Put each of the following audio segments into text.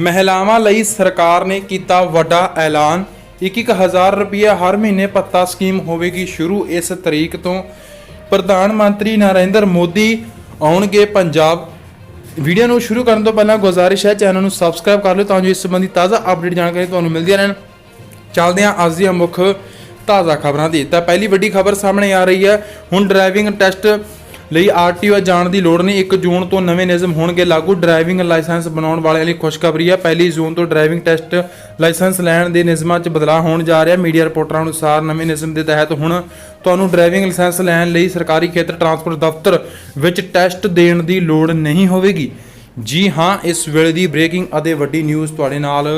ਮਹਿਲਾਵਾਂ ਲਈ ਸਰਕਾਰ ਨੇ ਕੀਤਾ ਵੱਡਾ ਐਲਾਨ। 1-1000 ਰੁਪਏ ਹਰ ਮਹੀਨੇ ਭੱਤਾ ਸਕੀਮ ਹੋਵੇਗੀ ਸ਼ੁਰੂ ਇਸ ਤਰੀਕ ਤੋਂ। ਪ੍ਰਧਾਨ ਮੰਤਰੀ ਨਰਿੰਦਰ ਮੋਦੀ ਆਉਣਗੇ ਪੰਜਾਬ। ਵੀਡੀਓ ਨੂੰ ਸ਼ੁਰੂ ਕਰਨ ਤੋਂ ਪਹਿਲਾਂ ਗੁਜ਼ਾਰਿਸ਼ ਹੈ, ਚੈਨਲ ਨੂੰ ਸਬਸਕ੍ਰਾਈਬ ਕਰ ਲਓ ਤਾਂ ਜੋ ਇਸ ਸੰਬੰਧੀ ਤਾਜ਼ਾ ਅਪਡੇਟ ਜਾਣਕਾਰੀ ਤੁਹਾਨੂੰ ਮਿਲਦੀਆਂ ਰਹਿਣ। ਚੱਲਦੇ ਹਾਂ ਅੱਜ ਦੀਆਂ ਮੁੱਖ ਤਾਜ਼ਾ ਖਬਰਾਂ ਦੀ। ਤਾਂ ਪਹਿਲੀ ਵੱਡੀ ਖਬਰ ਸਾਹਮਣੇ ਆ ਰਹੀ ਹੈ। ਹੁਣ ਡਰਾਈਵਿੰਗ ਟੈਸਟ ਲਈ ਆਰਟੀਓ ਜਾਣ ਦੀ ਲੋੜ ਨਹੀਂ। 1 ਜੂਨ ਤੋਂ ਨਵੇਂ ਨਿਯਮ ਹੋਣਗੇ ਲਾਗੂ। ਡਰਾਈਵਿੰਗ ਲਾਇਸੈਂਸ ਬਣਾਉਣ ਵਾਲਿਆਂ ਲਈ ਖੁਸ਼ਖਬਰੀ ਹੈ। ਪਹਿਲੀ ਜੂਨ ਤੋਂ ਡਰਾਈਵਿੰਗ ਟੈਸਟ ਲਾਇਸੈਂਸ ਲੈਣ ਦੇ ਨਿਯਮਾਂ 'ਚ ਬਦਲਾਅ ਹੋਣ ਜਾ ਰਿਹਾ। ਮੀਡੀਆ ਰਿਪੋਰਟਰਾਂ ਅਨੁਸਾਰ ਨਵੇਂ ਨਿਯਮ ਦੇ ਤਹਿਤ ਹੁਣ ਤੁਹਾਨੂੰ ਡਰਾਈਵਿੰਗ ਲਾਇਸੈਂਸ ਲੈਣ ਲਈ ਸਰਕਾਰੀ ਖੇਤਰ ਟਰਾਂਸਪੋਰਟ ਦਫ਼ਤਰ ਵਿੱਚ ਟੈਸਟ ਦੇਣ ਦੀ ਲੋੜ ਨਹੀਂ ਹੋਵੇਗੀ। ਜੀ ਹਾਂ, ਇਸ ਵੇਲੇ ਦੀ ਬ੍ਰੇਕਿੰਗ ਅਤੇ ਵੱਡੀ ਨਿਊਜ਼ ਤੁਹਾਡੇ ਨਾਲ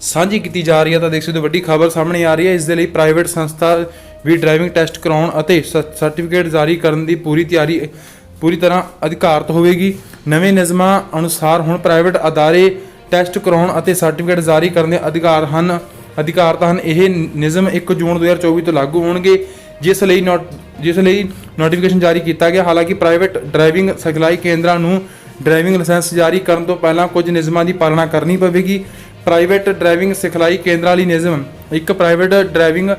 ਸਾਂਝੀ ਕੀਤੀ ਜਾ ਰਹੀ ਹੈ। ਤਾਂ ਦੇਖ ਸਕਦੇ ਹੋ, ਵੱਡੀ ਖਬਰ ਸਾਹਮਣੇ ਆ ਰਹੀ ਹੈ। ਇਸ ਦੇ ਲਈ ਪ੍ਰਾਈਵੇਟ ਸੰਸਥਾ ਵੀ ਡਰਾਈਵਿੰਗ ਟੈਸਟ ਕਰਾਉਣ ਅਤੇ ਸਰਟੀਫਿਕੇਟ ਜਾਰੀ ਕਰਨ ਦੀ ਪੂਰੀ ਤਿਆਰੀ, ਪੂਰੀ ਤਰ੍ਹਾਂ ਅਧਿਕਾਰਤ ਹੋਵੇਗੀ। ਨਵੇਂ ਨਿਯਮਾਂ ਅਨੁਸਾਰ ਹੁਣ ਪ੍ਰਾਈਵੇਟ ਅਦਾਰੇ ਟੈਸਟ ਕਰਾਉਣ ਅਤੇ ਸਰਟੀਫਿਕੇਟ ਜਾਰੀ ਕਰਨ ਦੇ ਅਧਿਕਾਰ ਹਨ, ਅਧਿਕਾਰਤ ਹਨ। ਇਹ ਨਿਯਮ 1 ਜੂਨ 2024 ਤੋਂ ਲਾਗੂ ਹੋਣਗੇ, ਜਿਸ ਲਈ ਨੋਟ ਜਿਸ ਲਈ ਨੋਟੀਫਿਕੇਸ਼ਨ ਜਾਰੀ ਕੀਤਾ ਗਿਆ। ਹਾਲਾਂਕਿ ਪ੍ਰਾਈਵੇਟ ਡਰਾਈਵਿੰਗ ਸਿਖਲਾਈ ਕੇਂਦਰਾਂ ਨੂੰ ਡਰਾਈਵਿੰਗ ਲਾਇਸੈਂਸ ਜਾਰੀ ਕਰਨ ਤੋਂ ਪਹਿਲਾਂ ਕੁਝ ਨਿਯਮਾਂ ਦੀ ਪਾਲਣਾ ਕਰਨੀ ਪਵੇਗੀ। ਪ੍ਰਾਈਵੇਟ ਡਰਾਈਵਿੰਗ ਸਿਖਲਾਈ ਕੇਂਦਰਾਂ ਲਈ ਨਿਯਮ, ਇੱਕ ਪ੍ਰਾਈਵੇਟ ਡਰਾਈਵਿੰਗ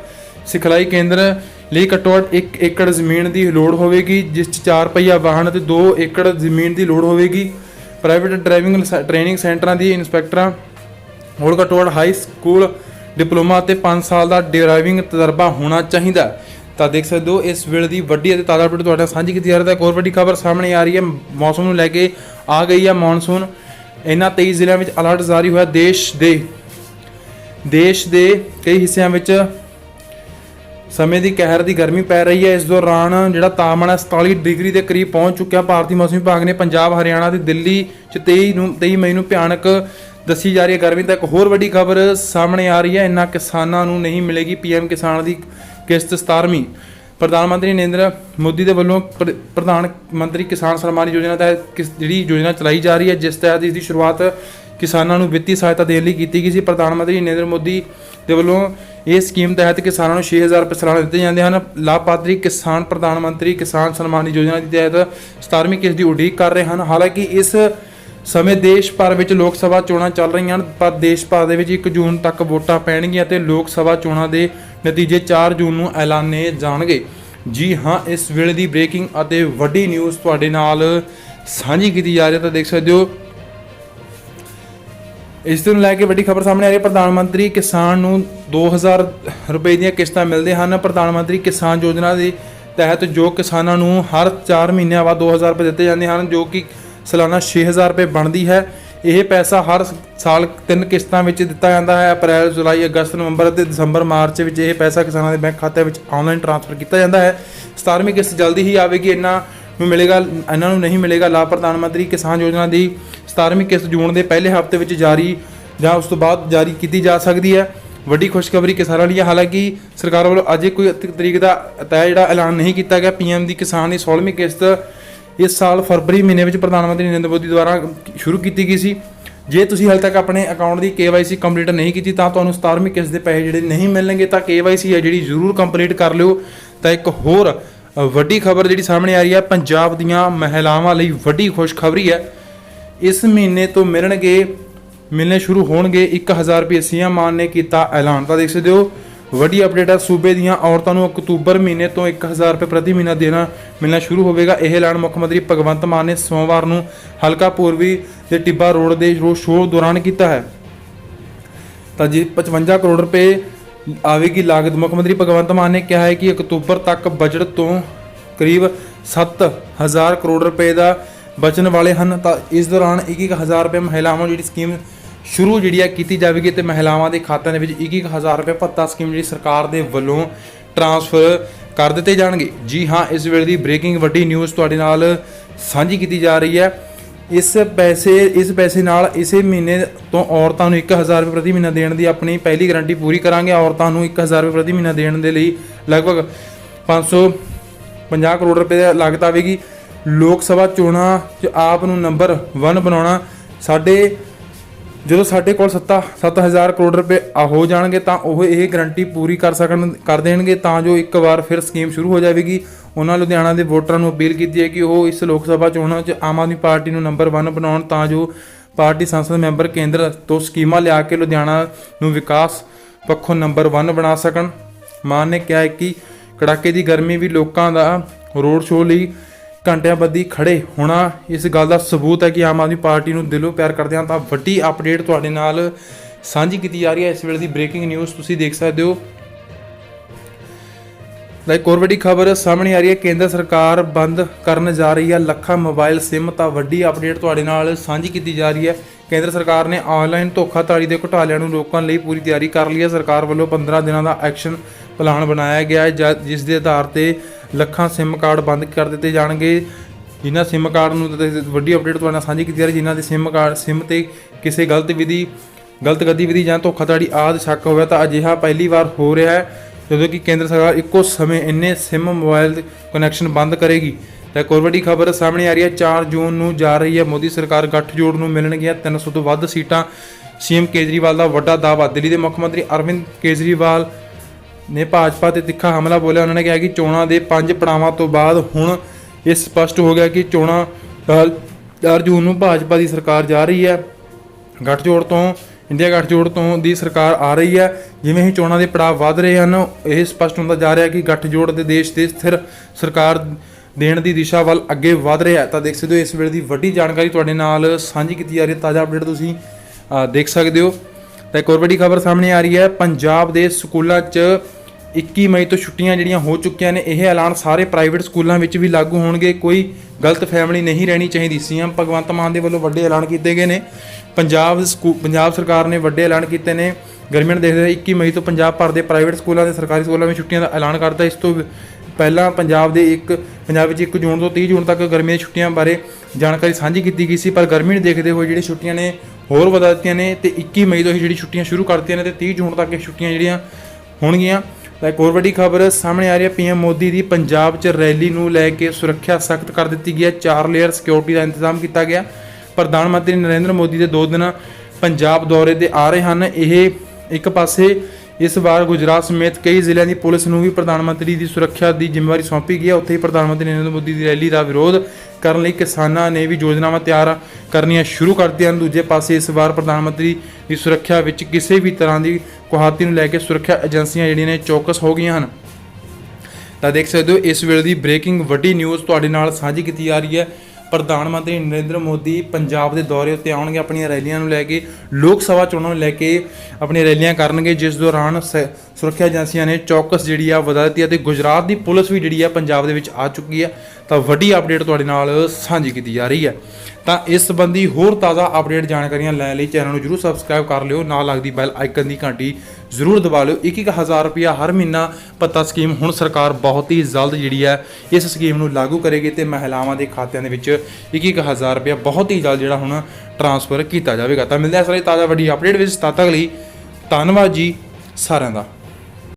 ਸਿਖਲਾਈ ਕੇਂਦਰ ਲਈ ਘੱਟੋ-ਘੱਟ 1 ਏਕੜ ਜ਼ਮੀਨ ਦੀ ਲੋੜ ਹੋਵੇਗੀ, ਜਿਸ 'ਚ 4 ਪਹੀਆ ਵਾਹਨ ਅਤੇ 2 ਏਕੜ ਜ਼ਮੀਨ ਦੀ ਲੋੜ ਹੋਵੇਗੀ। ਪ੍ਰਾਈਵੇਟ ਡਰਾਈਵਿੰਗ ਲਸ- ਟ੍ਰੇਨਿੰਗ ਸੈਂਟਰਾਂ ਦੀ ਇੰਸਪੈਕਟਰਾਂ ਹੋਰ ਘੱਟੋ-ਘੱਟ ਹਾਈ ਸਕੂਲ ਡਿਪਲੋਮਾ ਅਤੇ 5 ਸਾਲ ਦਾ ਡਰਾਈਵਿੰਗ ਤਜਰਬਾ ਹੋਣਾ ਚਾਹੀਦਾ। ਤਾਂ ਦੇਖ ਸਕਦੇ ਹੋ, ਇਸ ਵੇਲੇ ਦੀ ਵੱਡੀ ਅਤੇ ਤਾਜ਼ਾ ਅਪਡੇਟ ਤੁਹਾਡੇ ਨਾਲ ਸਾਂਝੀ ਕੀਤੀ ਜਾ ਰਹੀ ਹੈ। ਇੱਕ ਹੋਰ ਵੱਡੀ ਖਬਰ ਸਾਹਮਣੇ ਆ ਰਹੀ ਹੈ, ਮੌਸਮ ਨੂੰ ਲੈ ਕੇ ਆ ਗਈ ਹੈ ਮੌਨਸੂਨ ਇਹਨਾਂ 23 ਜ਼ਿਲ੍ਹਿਆਂ ਵਿੱਚ ਅਲਰਟ ਜਾਰੀ ਹੋਇਆ ਦੇਸ਼ ਦੇ ਦੇਸ਼ ਦੇ ਕਈ ਹਿੱਸਿਆਂ ਵਿੱਚ ਸਮੇਂ ਦੀ ਕਹਿਰ ਦੀ ਗਰਮੀ ਪੈ ਰਹੀ ਹੈ। ਇਸ ਦੌਰਾਨ ਜਿਹੜਾ ਤਾਪਮਾਨ ਹੈ 47 ਡਿਗਰੀ ਦੇ ਕਰੀਬ ਪਹੁੰਚ ਚੁੱਕਿਆ। ਭਾਰਤੀ ਮੌਸਮ ਵਿਭਾਗ ਨੇ ਪੰਜਾਬ, ਹਰਿਆਣਾ ਤੇ ਦਿੱਲੀ ਚ 23 ਨੂੰ 23 ਮਈ ਨੂੰ ਭਿਆਨਕ ਦੱਸੀ ਜਾ ਰਹੀ ਹੈ। ਗਰਮੀ ਤਾਂ ਇੱਕ ਹੋਰ ਵੱਡੀ ਖਬਰ ਸਾਹਮਣੇ ਆ ਰਹੀ ਹੈ। ਇਨ੍ਹਾਂ ਕਿਸਾਨਾਂ ਨੂੰ ਨਹੀਂ ਮਿਲੇਗੀ ਪੀਐਮ ਕਿਸਾਨ ਦੀ ਕਿਸ਼ਤ 17ਵੀਂ ਪ੍ਰਧਾਨ ਮੰਤਰੀ ਨਰਿੰਦਰ ਮੋਦੀ ਦੇ ਵੱਲੋਂ ਪ੍ਰ- ਪ੍ਰਧਾਨ ਮੰਤਰੀ ਕਿਸਾਨ ਸਨਮਾਨ ਯੋਜਨਾ ਤਹਿਤ ਕਿਸ, ਜਿਹੜੀ ਯੋਜਨਾ ਚਲਾਈ ਜਾ ਰਹੀ ਹੈ, ਜਿਸ ਤਹਿਤ ਇਸ ਦੀ ਸ਼ੁਰੂਆਤ ਕਿਸਾਨਾਂ ਨੂੰ ਵਿੱਤੀ ਸਹਾਇਤਾ ਦੇਣ ਲਈ ਕੀਤੀ ਗਈ ਸੀ। ਪ੍ਰਧਾਨ ਮੰਤਰੀ ਨਰਿੰਦਰ ਮੋਦੀ ਦੇ ਵੱਲੋਂ ਇਸ ਸਕੀਮ ਤਹਿਤ ਕਿਸਾਨਾਂ ਨੂੰ 6000 ਰੁਪਏ ਸਾਲਾਨਾ ਦਿੱਤੇ ਜਾਂਦੇ ਹਨ। ਲਾਭਪਾਤਰੀ ਕਿਸਾਨ ਪ੍ਰਧਾਨ ਮੰਤਰੀ ਕਿਸਾਨ ਸਨਮਾਨ ਯੋਜਨਾ ਦੇ ਤਹਿਤ 17ਵੀਂ ਕਿਸ਼ਤ ਦੀ ਉਡੀਕ ਕਰ ਰਹੇ ਹਨ। ਹਾਲਾਂਕਿ ਇਸ ਸਮੇਂ ਦੇਸ਼ ਭਰ ਵਿੱਚ ਲੋਕ ਸਭਾ ਚੋਣਾਂ ਚੱਲ ਰਹੀਆਂ ਹਨ, ਪਰ ਦੇਸ਼ ਭਰ ਦੇ ਵਿੱਚ 1 ਜੂਨ ਤੱਕ ਵੋਟਾਂ ਪੈਣਗੀਆਂ ਤੇ ਲੋਕ ਸਭਾ ਚੋਣਾਂ ਦੇ ਨਤੀਜੇ 4 ਜੂਨ ਨੂੰ ਐਲਾਨੇ ਜਾਣਗੇ। ਜੀ ਹਾਂ, ਇਸ ਵੇਲੇ ਦੀ ਬ੍ਰੇਕਿੰਗ ਅਤੇ ਵੱਡੀ ਨਿਊਜ਼ ਤੁਹਾਡੇ ਨਾਲ ਸਾਂਝੀ ਕੀਤੀ ਜਾ ਰਹੀ ਹੈ ਤਾਂ ਦੇਖ ਸਕਦੇ ਹੋ। ਇਸ ਨੂੰ ਲੈ ਕੇ ਵੱਡੀ ਖਬਰ ਸਾਹਮਣੇ ਆ ਰਹੀ ਹੈ। ਪ੍ਰਧਾਨ ਮੰਤਰੀ ਕਿਸਾਨ ਨੂੰ 2000 ਰੁਪਏ ਦੀਆਂ ਕਿਸ਼ਤਾਂ ਮਿਲਦੇ ਹਨ। ਪ੍ਰਧਾਨ ਮੰਤਰੀ ਕਿਸਾਨ ਯੋਜਨਾ ਦੇ ਤਹਿਤ ਜੋ ਕਿਸਾਨਾਂ ਨੂੰ ਹਰ 4 ਮਹੀਨਿਆਂ ਬਾਅਦ 2000 ਰੁਪਏ ਦਿੱਤੇ ਜਾਂਦੇ ਹਨ, ਜੋ ਕਿ ਸਾਲਾਨਾ 6000 ਰੁਪਏ ਬਣਦੀ ਹੈ। ਇਹ ਪੈਸਾ ਹਰ ਸਾਲ ਤਿੰਨ ਕਿਸ਼ਤਾਂ ਵਿੱਚ ਦਿੱਤਾ ਜਾਂਦਾ ਹੈ। ਅਪ੍ਰੈਲ, ਜੁਲਾਈ, ਅਗਸਤ, ਨਵੰਬਰ ਅਤੇ ਦਸੰਬਰ, ਮਾਰਚ ਵਿੱਚ ਇਹ ਪੈਸਾ ਕਿਸਾਨਾਂ ਦੇ ਬੈਂਕ ਖਾਤਿਆਂ ਵਿੱਚ ਆਨਲਾਈਨ ਟ੍ਰਾਂਸਫਰ ਕੀਤਾ ਜਾਂਦਾ ਹੈ। 17ਵੀਂ ਕਿਸ਼ਤ ਜਲਦੀ ਹੀ ਆਵੇਗੀ। ਇਹਨਾਂ ਨੂੰ ਮਿਲੇਗਾ ਇਹਨਾਂ ਨੂੰ ਨਹੀਂ ਮਿਲੇਗਾ ਲਾਭ। ਪ੍ਰਧਾਨ ਮੰਤਰੀ ਕਿਸਾਨ ਯੋਜਨਾ ਦੀ 17ਵੀਂ ਕਿਸ਼ਤ ਜੂਨ ਦੇ ਪਹਿਲੇ ਹਫ਼ਤੇ ਵਿੱਚ ਜਾਰੀ ਜਾਂ ਉਸ ਤੋਂ ਬਾਅਦ ਜਾਰੀ ਕੀਤੀ ਜਾ ਸਕਦੀ ਹੈ। ਵੱਡੀ ਖੁਸ਼ਖਬਰੀ ਕਿਸਾਨਾਂ ਲਈ ਹੈ। ਹਾਲਾਂਕਿ ਸਰਕਾਰ ਵੱਲੋਂ ਅਜੇ ਕੋਈ ਤਰੀਕ ਦਾ ਤੈਅ ਜਿਹੜਾ ਐਲਾਨ ਨਹੀਂ ਕੀਤਾ ਗਿਆ। ਪੀਐਮ ਦੀ ਕਿਸਾਨ ਦੀ 16ਵੀਂ ਕਿਸ਼ਤ ਇਸ ਸਾਲ ਫਰਵਰੀ ਮਹੀਨੇ ਵਿੱਚ ਪ੍ਰਧਾਨ ਮੰਤਰੀ ਨਰਿੰਦਰ ਮੋਦੀ ਦੁਆਰਾ ਸ਼ੁਰੂ ਕੀਤੀ ਗਈ ਸੀ। ਜੇ ਤੁਸੀਂ ਹਾਲੇ ਤੱਕ ਆਪਣੇ ਅਕਾਊਂਟ ਦੀ KYC ਕੰਪਲੀਟ ਨਹੀਂ ਕੀਤੀ, ਤਾਂ ਤੁਹਾਨੂੰ 17ਵੀਂ ਕਿਸ਼ਤ ਦੇ ਪੈਸੇ ਜਿਹੜੇ ਨਹੀਂ ਮਿਲਣਗੇ, ਤਾਂ KYC ਹੈ ਜਿਹੜੀ ਜ਼ਰੂਰ ਕੰਪਲੀਟ ਕਰ ਲਿਓ। ਤਾਂ ਇੱਕ ਹੋਰ ਵੱਡੀ ਖਬਰ ਜਿਹੜੀ ਸਾਹਮਣੇ ਆ ਰਹੀ ਹੈ, ਪੰਜਾਬ ਦੀਆਂ ਮਹਿਲਾਵਾਂ ਲਈ ਵੱਡੀ ਖੁਸ਼ਖਬਰੀ ਹੈ। ਇਸ ਮਹੀਨੇ ਤੋਂ ਮਿਲਣਗੇ, ਮਿਲਣੇ ਸ਼ੁਰੂ ਹੋਣਗੇ 1000 ਰੁਪਏ। ਸੀਐਮ ਮਾਨ ਨੇ ਕੀਤਾ ਐਲਾਨ। ਤਾਂ ਦੇਖ ਸਕਦੇ ਹੋ, ਵੱਡੀ ਅਪਡੇਟ ਹੈ ਸੂਬੇ ਦੀਆਂ ਔਰਤਾਂ ਨੂੰ ਅਕਤੂਬਰ ਮਹੀਨੇ ਤੋਂ 1000 ਰੁਪਏ ਪ੍ਰਤੀ ਮਹੀਨਾ ਦੇਣਾ, ਮਿਲਣਾ ਸ਼ੁਰੂ ਹੋਵੇਗਾ। ਇਹ ਐਲਾਨ ਮੁੱਖ ਮੰਤਰੀ ਭਗਵੰਤ ਮਾਨ ਨੇ ਸੋਮਵਾਰ ਨੂੰ ਹਲਕਾ ਪੂਰਬੀ ਦੇ ਟਿੱਬਾ ਰੋਡ ਦੇ ਰੋਡ ਸ਼ੋਅ ਦੌਰਾਨ ਕੀਤਾ ਹੈ। ਤਾਂ ਜੀ 55 ਕਰੋੜ ਰੁਪਏ ਆਵੇਗੀ ਲਾਗਤ। ਮੁੱਖ ਮੰਤਰੀ ਭਗਵੰਤ ਮਾਨ ਨੇ ਕਿਹਾ ਹੈ ਕਿ ਅਕਤੂਬਰ ਤੱਕ ਬਜਟ ਤੋਂ ਕਰੀਬ 7000 ਕਰੋੜ ਰੁਪਏ ਦਾ ਬਚਣ ਵਾਲੇ ਹਨ, ਤਾਂ ਇਸ ਦੌਰਾਨ 21000 ਰੁਪਏ ਮਹਿਲਾਵਾਂ ਜਿਹੜੀ ਸਕੀਮ ਸ਼ੁਰੂ ਜਿਹੜੀ ਆ ਕੀਤੀ ਜਾਵੇਗੀ ਤੇ ਮਹਿਲਾਵਾਂ ਦੇ ਖਾਤਿਆਂ ਦੇ ਵਿੱਚ 21000 ਰੁਪਏ ਭੱਤਾ ਸਕੀਮ ਜਿਹੜੀ ਸਰਕਾਰ ਦੇ ਵੱਲੋਂ ਟ੍ਰਾਂਸਫਰ ਕਰ ਦਿੱਤੇ ਜਾਣਗੇ। ਜੀ ਹਾਂ, ਇਸ ਵੇਲੇ ਦੀ ਬ੍ਰੇਕਿੰਗ ਵੱਡੀ ਨਿਊਜ਼ ਤੁਹਾਡੇ ਨਾਲ ਸਾਂਝੀ ਕੀਤੀ ਜਾ ਰਹੀ ਹੈ। ਇਸ ਪੈਸੇ ਇਸ ਪੈਸੇ ਨਾਲ ਇਸੇ ਮਹੀਨੇ ਤੋਂ ਔਰਤਾਂ ਨੂੰ 1000 ਰੁਪਏ ਪ੍ਰਤੀ ਮਹੀਨਾ ਦੇਣ ਦੀ ਆਪਣੀ ਪਹਿਲੀ ਗਾਰੰਟੀ ਪੂਰੀ ਕਰਾਂਗੇ। ਔਰਤਾਂ ਨੂੰ 1000 ਰੁਪਏ ਪ੍ਰਤੀ ਮਹੀਨਾ ਦੇਣ ਦੇ ਲਈ ਲਗਭਗ 550 ਕਰੋੜ ਰੁਪਏ ਦੀ ਲਾਗਤ ਆਵੇਗੀ। ਲੋਕ ਸਭਾ ਚੋਣਾਂ 'ਚ ਆਪ ਨੂੰ ਨੰਬਰ 1 ਬਣਾਉਣਾ, ਸਾਡੇ ਜਦੋਂ ਸਾਡੇ ਕੋਲ 7 7000 ਕਰੋੜ ਰੁਪਏ ਆ ਹੋ ਜਾਣਗੇ ਤਾਂ ਉਹ ਇਹ ਗਰੰਟੀ ਪੂਰੀ ਕਰ ਸਕਣ, ਕਰ ਦੇਣਗੇ ਤਾਂ ਜੋ ਇੱਕ ਵਾਰ ਫਿਰ ਸਕੀਮ ਸ਼ੁਰੂ ਹੋ ਜਾਵੇਗੀ। ਉਹਨਾਂ ਲੁਧਿਆਣਾ ਦੇ ਵੋਟਰਾਂ ਨੂੰ ਅਪੀਲ ਕੀਤੀ ਹੈ ਕਿ ਉਹ ਇਸ ਲੋਕ ਸਭਾ ਚੋਣਾਂ 'ਚ ਆਮ ਆਦਮੀ ਪਾਰਟੀ ਨੂੰ ਨੰਬਰ 1 ਬਣਾਉਣ ਤਾਂ ਜੋ ਪਾਰਟੀ ਸੰਸਦ ਮੈਂਬਰ ਕੇਂਦਰ ਤੋਂ ਸਕੀਮਾਂ ਲਿਆ ਕੇ ਲੁਧਿਆਣਾ ਨੂੰ ਵਿਕਾਸ ਪੱਖੋਂ ਨੰਬਰ 1 ਬਣਾ ਸਕਣ। ਮਾਨ ਨੇ ਕਿਹਾ ਹੈ ਕਿ ਕੜਾਕੇ ਦੀ ਗਰਮੀ ਵੀ ਲੋਕਾਂ ਦਾ ਰੋਡ ਸ਼ੋਅ ਲਈ ਘੰਟਿਆਂ ਬੱਧੀ ਖੜੇ ਹੋਣਾ ਇਸ ਗੱਲ ਦਾ ਸਬੂਤ ਹੈ ਕਿ ਆਮ ਆਦਮੀ ਪਾਰਟੀ ਨੂੰ ਦਿਲੋਂ ਪਿਆਰ ਕਰਦੇ ਹਾਂ ਤਾਂ ਵੱਡੀ ਅਪਡੇਟ ਤੁਹਾਡੇ ਨਾਲ ਸਾਂਝੀ ਕੀਤੀ ਜਾ ਰਹੀ ਹੈ। ਇਸ ਵੇਲੇ ਦੀ ਬ੍ਰੇਕਿੰਗ ਨਿਊਜ਼ ਤੁਸੀਂ ਦੇਖ ਸਕਦੇ ਹੋ। ਤਾਂ ਇੱਕ ਹੋਰ ਵੱਡੀ ਖਬਰ ਸਾਹਮਣੇ ਆ ਰਹੀ ਹੈ। ਕੇਂਦਰ ਸਰਕਾਰ ਬੰਦ ਕਰਨ ਜਾ ਰਹੀ ਹੈ ਲੱਖਾਂ ਮੋਬਾਈਲ ਸਿਮ ਤਾਂ ਵੱਡੀ ਅਪਡੇਟ ਤੁਹਾਡੇ ਨਾਲ ਸਾਂਝੀ ਕੀਤੀ ਜਾ ਰਹੀ ਹੈ। ਕੇਂਦਰ ਸਰਕਾਰ ਨੇ ਆਨਲਾਈਨ ਧੋਖਾਧੜੀ ਦੇ ਘੁਟਾਲਿਆਂ ਨੂੰ ਰੋਕਣ ਲਈ ਪੂਰੀ ਤਿਆਰੀ ਕਰ ਲਈ ਹੈ। ਸਰਕਾਰ ਵੱਲੋਂ 15 ਦਿਨਾਂ ਦਾ ਐਕਸ਼ਨ ਪਲਾਨ ਬਣਾਇਆ ਗਿਆ ਹੈ, ਜਾਂ- ਜਿਸ ਦੇ ਆਧਾਰ ਤੇ ਲੱਖਾਂ ਸਿਮ ਕਾਰਡ ਬੰਦ ਕਰ ਦਿੱਤੇ ਜਾਣਗੇ। ਜਿਨ੍ਹਾਂ ਸਿਮ ਕਾਰਡ ਨੂੰ ਵੱਡੀ ਅਪਡੇਟ ਤੁਹਾਡੇ ਨਾਲ ਸਾਂਝੀ ਕੀਤੀ ਜਾ ਰਹੀ, ਜਿਨ੍ਹਾਂ ਦੇ ਸਿਮ ਕਾਰਡ ਸਿਮ ਤੇ ਕਿਸੇ ਗਲਤ ਵਿਧੀ, ਗਲਤ ਗਤੀਵਿਧੀ ਜਾਂ ਧੋਖਾਧੜੀ ਆਦਿ ਸ਼ੱਕ ਹੋਵੇ ਤਾਂ ਅਜਿਹਾ ਪਹਿਲੀ ਵਾਰ ਹੋ ਰਿਹਾ ਹੈ। ਜਦੋਂ ਕਿ ਕੇਂਦਰ ਸਰਕਾਰ ਇੱਕੋ ਸਮੇਂ ਇੰਨੇ ਸਿਮ ਮੋਬਾਈਲ ਕਨੈਕਸ਼ਨ ਬੰਦ ਕਰੇਗੀ। ਤਾਂ ਇੱਕ ਹੋਰ ਵੱਡੀ ਖਬਰ ਸਾਹਮਣੇ ਆ ਰਹੀ ਹੈ। 4 ਜੂਨ ਨੂੰ ਜਾ ਰਹੀ ਹੈ ਮੋਦੀ ਸਰਕਾਰ ਗੱਠਜੋੜ ਨੂੰ ਮਿਲਣਗੀਆਂ 300 ਤੋਂ ਵੱਧ ਸੀਟਾਂ। ਸੀਐਮ ਕੇਜਰੀਵਾਲ ਦਾ ਵੱਡਾ ਦਾਅਵਾ। ਦਿੱਲੀ ਦੇ ਮੁੱਖ ਮੰਤਰੀ ਅਰਵਿੰਦ ਕੇਜਰੀਵਾਲ ਨੇ ਭਾਜਪਾ ਤੇ ਤਿੱਖਾ ਹਮਲਾ ਬੋਲਿਆ। ਉਹਨਾਂ ਨੇ ਕਿਹਾ ਕਿ ਚੋਣਾਂ ਦੇ ਪੰਜ ਪੜਾਵਾਂ ਤੋਂ ਬਾਅਦ ਹੁਣ ਇਹ ਸਪਸ਼ਟ ਹੋ ਗਿਆ ਕਿ ਚੋਣਾਂ 4 ਜੂਨ ਨੂੰ ਭਾਜਪਾ ਦੀ ਸਰਕਾਰ ਜਾ ਰਹੀ ਹੈ। ਗੱਠਜੋੜ ਤੋਂ, ਇੰਡੀਆ ਗੱਠਜੋੜ ਤੋਂ ਦੀ ਸਰਕਾਰ ਆ ਰਹੀ ਹੈ। ਜਿਵੇਂ ਹੀ ਚੋਣਾਂ ਦੇ ਪੜਾਅ ਵਧ ਰਹੇ ਹਨ, ਇਹ ਸਪਸ਼ਟ ਹੁੰਦਾ ਜਾ ਰਿਹਾ ਕਿ ਗੱਠਜੋੜ ਦੇ ਦੇਸ਼ ਦੇ ਸਥਿਰ ਸਰਕਾਰ ਦੇਣ ਦੀ ਦਿਸ਼ਾ ਵੱਲ ਅੱਗੇ ਵਧ ਰਿਹਾ ਤਾਂ ਦੇਖ ਸਕਦੇ ਹੋ, ਇਸ ਵੇਲੇ ਦੀ ਵੱਡੀ ਜਾਣਕਾਰੀ ਤੁਹਾਡੇ ਨਾਲ ਸਾਂਝੀ ਕੀਤੀ ਜਾ ਰਹੀ ਹੈ। ਤਾਜ਼ਾ ਅਪਡੇਟ ਤੁਸੀਂ ਦੇਖ ਸਕਦੇ ਹੋ। ਤਾਂ ਇੱਕ ਹੋਰ ਵੱਡੀ ਖਬਰ ਸਾਹਮਣੇ ਆ ਰਹੀ ਹੈ। ਪੰਜਾਬ ਦੇ ਸਕੂਲਾਂ 'ਚ 21 ਮਈ ਤੋਂ ਛੁੱਟੀਆਂ ਜਿਹੜੀਆਂ ਹੋ ਚੁੱਕੀਆਂ ਨੇ, ਇਹ ਐਲਾਨ ਸਾਰੇ ਪ੍ਰਾਈਵੇਟ ਸਕੂਲਾਂ ਵਿੱਚ ਵੀ ਲਾਗੂ ਹੋਣਗੇ। ਕੋਈ ਗਲਤ ਫੈਮਿਲੀ ਨਹੀਂ ਰਹਿਣੀ ਚਾਹੀਦੀ। ਸੀਐਮ ਭਗਵੰਤ ਮਾਨ ਦੇ ਵੱਲੋਂ ਵੱਡੇ ਐਲਾਨ ਕੀਤੇ ਗਏ ਨੇ। ਪੰਜਾਬ ਸਕੂ- ਪੰਜਾਬ ਸਰਕਾਰ ਨੇ ਵੱਡੇ ਐਲਾਨ ਕੀਤੇ ਨੇ। ਗਰਮੀਆਂ ਨੂੰ ਦੇਖਦੇ ਹੋਏ 21 ਮਈ ਤੋਂ ਪੰਜਾਬ ਭਰ ਦੇ ਪ੍ਰਾਈਵੇਟ ਸਕੂਲਾਂ ਤੇ ਸਰਕਾਰੀ ਸਕੂਲਾਂ ਵਿੱਚ ਛੁੱਟੀਆਂ ਦਾ ਐਲਾਨ ਕਰਤਾ। ਇਸ ਤੋਂ ਪਹਿਲਾਂ ਪੰਜਾਬ ਦੇ ਇੱਕ, ਪੰਜਾਬ ਵਿੱਚ 1 ਜੂਨ ਤੋਂ 30 ਜੂਨ ਤੱਕ ਗਰਮੀ ਦੀਆਂ ਛੁੱਟੀਆਂ ਬਾਰੇ ਜਾਣਕਾਰੀ ਸਾਂਝੀ ਕੀਤੀ ਗਈ ਸੀ। ਪਰ ਗਰਮੀ ਨੂੰ ਦੇਖਦੇ ਹੋਏ ਜਿਹੜੀ ਛੁੱਟੀਆਂ ਨੇ, ਹੋਰ ਵਧਾ ਦਿੱਤੀਆਂ ਨੇ ਤੇ 21 ਮਈ ਤੋਂ ਹੀ ਜਿਹੜੀ ਛੁੱਟੀਆਂ ਸ਼ੁਰੂ ਕਰਤੀਆਂ ਨੇ ਤੇ 30 ਜੂਨ ਤੱਕ ਇਹ ਛੁੱਟੀਆਂ ਜਿਹੜੀਆਂ ਹੋਣਗੀਆਂ। ਤਾਂ ਇੱਕ ਹੋਰ ਵੱਡੀ ਖਬਰ ਸਾਹਮਣੇ ਆ ਰਹੀ ਹੈ। ਪੀਐਮ ਮੋਦੀ ਦੀ ਪੰਜਾਬ 'ਚ ਰੈਲੀ ਨੂੰ ਲੈ ਕੇ ਸੁਰੱਖਿਆ ਸਖਤ ਕਰ ਦਿੱਤੀ ਗਈ ਹੈ। ਚਾਰ ਲੇਅਰ ਸਿਕਿਉਰਿਟੀ ਦਾ ਇੰਤਜ਼ਾਮ ਕੀਤਾ ਗਿਆ। ਪ੍ਰਧਾਨ ਮੰਤਰੀ ਨਰਿੰਦਰ ਮੋਦੀ ਦੇ ਦੋ ਦਿਨ ਪੰਜਾਬ ਦੌਰੇ ਤੇ ਆ ਰਹੇ ਹਨ। ਇਹ ਇੱਕ ਪਾਸੇ ਇਸ ਵਾਰ ਗੁਜਰਾਤ ਸਮੇਤ ਕਈ ਜ਼ਿਲ੍ਹਿਆਂ ਦੀ ਪੁਲਿਸ ਨੂੰ ਵੀ ਪ੍ਰਧਾਨ ਮੰਤਰੀ ਦੀ ਸੁਰੱਖਿਆ ਦੀ ਜ਼ਿੰਮੇਵਾਰੀ ਸੌਂਪੀ ਗਈ ਹੈ। ਉੱਥੇ ਹੀ ਪ੍ਰਧਾਨ ਮੰਤਰੀ ਨਰਿੰਦਰ ਮੋਦੀ ਦੀ ਰੈਲੀ ਦਾ ਵਿਰੋਧ ਕਰਨ ਲਈ ਕਿਸਾਨਾਂ ਨੇ ਵੀ ਯੋਜਨਾਵਾਂ ਤਿਆਰ ਕਰਨੀਆਂ ਸ਼ੁਰੂ ਕਰਤੀਆਂ ਹਨ। ਦੂਜੇ ਪਾਸੇ ਇਸ ਵਾਰ ਪ੍ਰਧਾਨ ਮੰਤਰੀ ਦੀ ਸੁਰੱਖਿਆ ਵਿੱਚ ਕਿਸੇ ਵੀ ਤਰ੍ਹਾਂ ਦੀ ਕੁਹਾਤੀ ਨੂੰ ਲੈ ਕੇ ਸੁਰੱਖਿਆ ਏਜੰਸੀਆਂ ਜਿਹੜੀਆਂ ਨੇ ਚੌਕਸ ਹੋ ਗਈਆਂ ਹਨ। ਤਾਂ ਦੇਖ ਸਕਦੇ ਹੋ, ਇਸ ਵੇਲੇ ਦੀ ਬ੍ਰੇਕਿੰਗ ਵੱਡੀ ਨਿਊਜ਼ ਤੁਹਾਡੇ ਨਾਲ ਸਾਂਝੀ ਕੀਤੀ ਜਾ ਰਹੀ ਹੈ। ਪ੍ਰਧਾਨ ਮੰਤਰੀ ਨਰਿੰਦਰ ਮੋਦੀ ਪੰਜਾਬ ਦੇ ਦੌਰੇ ਉੱਤੇ ਆਉਣਗੇ, ਆਪਣੀਆਂ ਰੈਲੀਆਂ ਨੂੰ ਲੈ ਕੇ, ਲੋਕ ਸਭਾ ਚੋਣਾਂ ਨੂੰ ਲੈ ਕੇ ਆਪਣੀਆਂ ਰੈਲੀਆਂ ਕਰਨਗੇ, ਜਿਸ ਦੌਰਾਨ ਸ- ਸੁਰੱਖਿਆ ਏਜੰਸੀਆਂ ਨੇ ਚੌਕਸ ਜਿਹੜੀ ਆ ਵਧਾ ਦਿੱਤੀ ਹੈ ਤੇ ਗੁਜਰਾਤ ਦੀ ਪੁਲਿਸ ਵੀ ਜਿਹੜੀ ਆ ਪੰਜਾਬ ਦੇ ਵਿੱਚ ਆ ਚੁੱਕੀ ਹੈ ਤਾਂ ਵੱਡੀ ਅਪਡੇਟ ਤੁਹਾਡੇ ਨਾਲ ਸਾਂਝੀ ਕੀਤੀ ਜਾ ਰਹੀ ਹੈ ਤਾਂ ਇਸ ਸੰਬੰਧੀ ਹੋਰ ਤਾਜ਼ਾ ਅਪਡੇਟ ਜਾਣਕਾਰੀਆਂ ਲੈਣ ਲਈ ਚੈਨਲ ਨੂੰ ਜਰੂਰ ਸਬਸਕ੍ਰਾਈਬ ਕਰ ਲਿਓ। ਨਾਲ ਲੱਗਦੀ ਬੈਲ ਆਈਕਨ ਦੀ ਘੰਟੀ ਜ਼ਰੂਰ ਦਬਾ ਲਿਓ। 1-1000 ਰੁਪਿਆ ਹਰ ਮਹੀਨਾ ਪੱਤਾ ਸਕੀਮ ਹੁਣ ਸਰਕਾਰ ਬਹੁਤ ਹੀ ਜਲਦ ਜਿਹੜੀ ਹੈ ਇਸ ਸਕੀਮ ਨੂੰ ਲਾਗੂ ਕਰੇਗੀ ਤੇ ਮਹਿਲਾਵਾਂ ਦੇ ਖਾਤਿਆਂ ਦੇ ਵਿੱਚ 1-1000 ਰੁਪਿਆ ਬਹੁਤ ਹੀ ਜਲਦ ਜਿਹੜਾ ਹੁਣ ਟ੍ਰਾਂਸਫਰ ਕੀਤਾ ਜਾਵੇਗਾ। ਤਾਂ ਮਿਲਦੇ ਹਾਂ ਇਸ ਤਾਜ਼ਾ ਵੱਡੀ ਅਪਡੇਟ ਵਿੱਚ। ਤਦ ਤੱਕ ਲਈ ਧੰਨਵਾਦ ਜੀ ਸਾਰਿਆਂ ਦਾ।